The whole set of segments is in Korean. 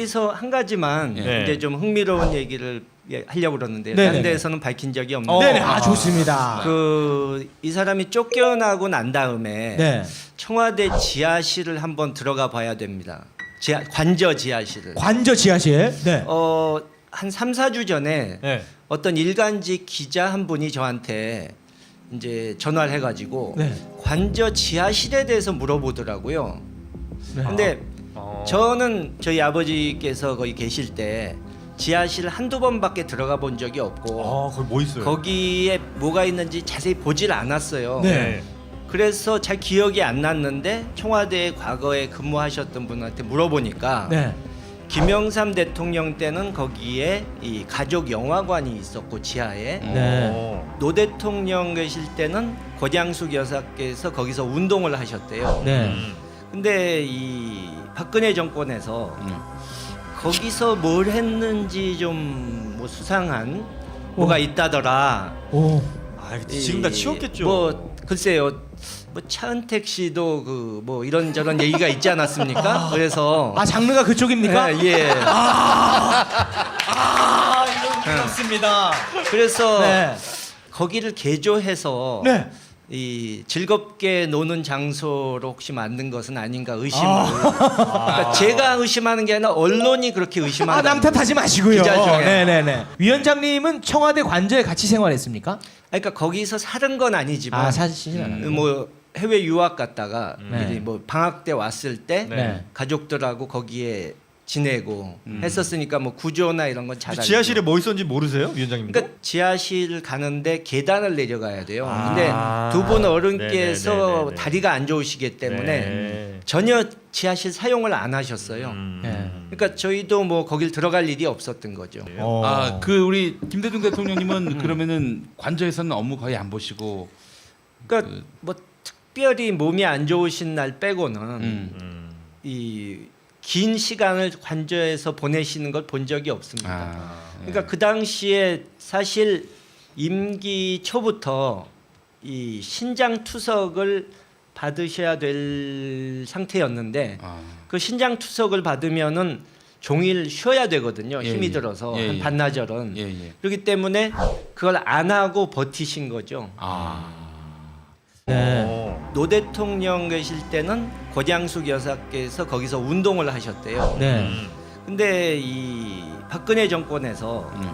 여기서 한 가지만 네. 이제 좀 흥미로운 얘기를 예, 하려고 그러는데요. 네네네. 다른 데에서는 밝힌 적이 없는데 어. 네네, 아 좋습니다. 그 이 사람이 쫓겨나고 난 다음에 네, 청와대 지하실을 한번 들어가 봐야 됩니다. 지하, 관저 지하실을. 관저 지하실. 네, 어, 한 3, 4주 전에 네. 어떤 일간지 기자 한 분이 저한테 이제 전화를 해가지고 네. 관저 지하실에 대해서 물어보더라고요. 네. 근데 어. 저는 저희 아버지께서 거기 계실 때 지하실 한두 번밖에 들어가 본 적이 없고 아, 거기 뭐 있어요? 거기에 뭐가 있는지 자세히 보질 않았어요. 네. 그래서 잘 기억이 안 났는데 청와대에 과거에 근무하셨던 분한테 물어보니까 네, 김영삼 대통령 때는 거기에 이 가족 영화관이 있었고 지하에 네. 어. 노 대통령 계실 때는 고장숙 여사께서 거기서 운동을 하셨대요. 네. 음. 근데 이 박근혜 정권에서 거기서 뭘 했는지 좀 뭐 수상한 뭐가 있다더라. 오, 아, 지금 다 이 치웠겠죠. 뭐 글쎄요. 뭐 차은택 씨도 그 뭐 이런저런 얘기가 있지 않았습니까? 그래서 아 장르가 그쪽입니까? 예, 예. 아, 이거 그렇습니다. 그래서 네, 거기를 개조해서 네. 이 즐겁게 노는 장소로 혹시 만든 것은 아닌가 의심을. 그러니까 제가 의심하는 게 아니라 언론이 그렇게 의심한다. 아, 남 탓 하지 마시고요. 기자 중에. 네네네. 위원장님은 청와대 관저에 같이 생활했습니까? 그러니까 거기서 살은 건 아니지만 아, 사실 않아요. 뭐 해외 유학 갔다가 네. 이제 뭐 방학 때 왔을 때 네. 가족들하고 거기에 지내고 했었으니까 뭐 구조나 이런 건 잘 알고. 지하실에 뭐 있었는지 모르세요, 위원장님도? 그러니까 지하실 가는데 계단을 내려가야 돼요. 아. 근데 두 분 어른께서 네네네네네. 다리가 안 좋으시기 때문에 네. 전혀 지하실 사용을 안 하셨어요. 음. 네. 그러니까 저희도 뭐 거길 들어갈 일이 없었던 거죠. 어. 아, 그 우리 김대중 대통령님은 그러면은 관저에서는 업무 거의 안 보시고 그러니까 뭐 특별히 몸이 안 좋으신 날 빼고는 음. 음. 이 긴 시간을 관저에서 보내시는 걸 본 적이 없습니다. 아. 그러니까 그 당시에 사실 임기 초부터 이 신장 투석을 받으셔야 될 상태였는데 아. 그 신장 투석을 받으면은 종일 쉬어야 되거든요. 예, 힘이 예. 들어서 예, 한 예. 반나절은 예, 예. 그렇기 때문에 그걸 안 하고 버티신 거죠. 아. 네. 어. 노 대통령 계실 때는 고장숙 여사께서 거기서 운동을 하셨대요. 네. 음. 근데 이 박근혜 정권에서 네.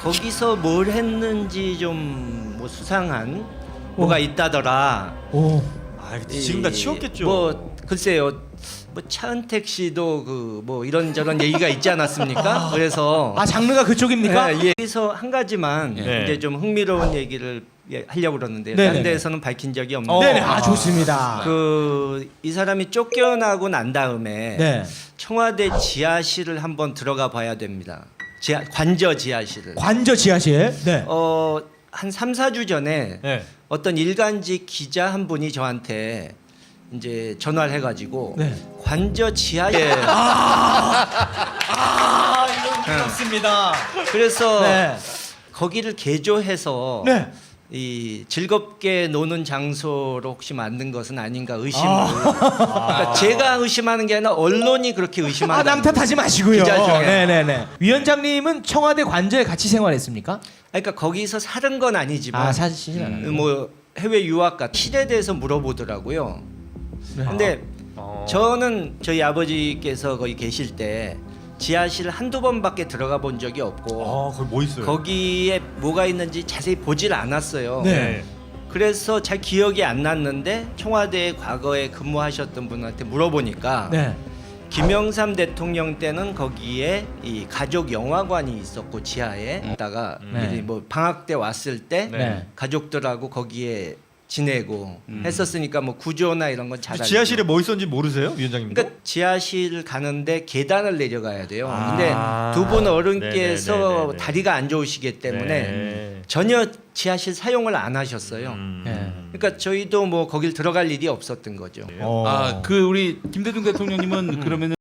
거기서 뭘 했는지 좀 뭐 수상한 뭐가 있다더라. 오, 아, 지금 다 이 치웠겠죠. 뭐 글쎄요. 뭐 차은택 씨도 그 뭐 이런저런 얘기가 있지 않았습니까? 그래서 아 장르가 그쪽입니까? 예, 예. 여기서 한 가지만 네. 이제 좀 흥미로운 얘기를 예, 하려고 그러는데요. 네네네. 다른 데에서는 밝힌 적이 없는데 네네, 아 좋습니다. 그이 사람이 쫓겨나고 난 다음에 네, 청와대 지하실을 한번 들어가 봐야 됩니다. 지하, 관저 지하실을. 관저 지하실. 네, 어, 한 3, 4주 전에 네. 어떤 일간지 기자 한 분이 저한테 이제 전화를 해가지고 네. 관저 지하실. 아, 이거 그렇습니다. 그래서 네, 거기를 개조해서 네. 이 즐겁게 노는 장소로 혹시 만든 것은 아닌가 의심을. 그러니까 제가 의심하는 게 아니라 언론이 그렇게 아, 의심한다. 남 탓하지 마시고요. 기자 중에. 네네네. 위원장님은 청와대 관저에 같이 생활했습니까? 그러니까 거기서 살은 건 아니지만 아, 사실 않아요. 뭐 해외 유학 갔 실에 대해서 물어보더라고요. 네. 근데 어. 저는 저희 아버지께서 거기 계실 때 지하실 한두 번밖에 들어가 본 적이 없고 아, 거기 뭐 있어요? 거기에 뭐가 있는지 자세히 보질 않았어요. 네. 그래서 잘 기억이 안 났는데 청와대에 과거에 근무하셨던 분한테 물어보니까 네. 김영삼 대통령 때는 거기에 이 가족 영화관이 있었고 지하에 있다가 네. 이제 뭐 방학 때 왔을 때 네. 가족들하고 거기에 지내고 했었으니까 뭐 구조나 이런 건 잘 알고. 지하실에 뭐 있었는지 모르세요, 위원장님도? 그러니까 지하실 가는데 계단을 내려가야 돼요. 아. 근데 두 분 어른께서 네네네네네. 다리가 안 좋으시기 때문에 네. 전혀 지하실 사용을 안 하셨어요. 음. 네. 그러니까 저희도 뭐 거길 들어갈 일이 없었던 거죠. 어. 아, 그 우리 김대중 대통령님은 그러면은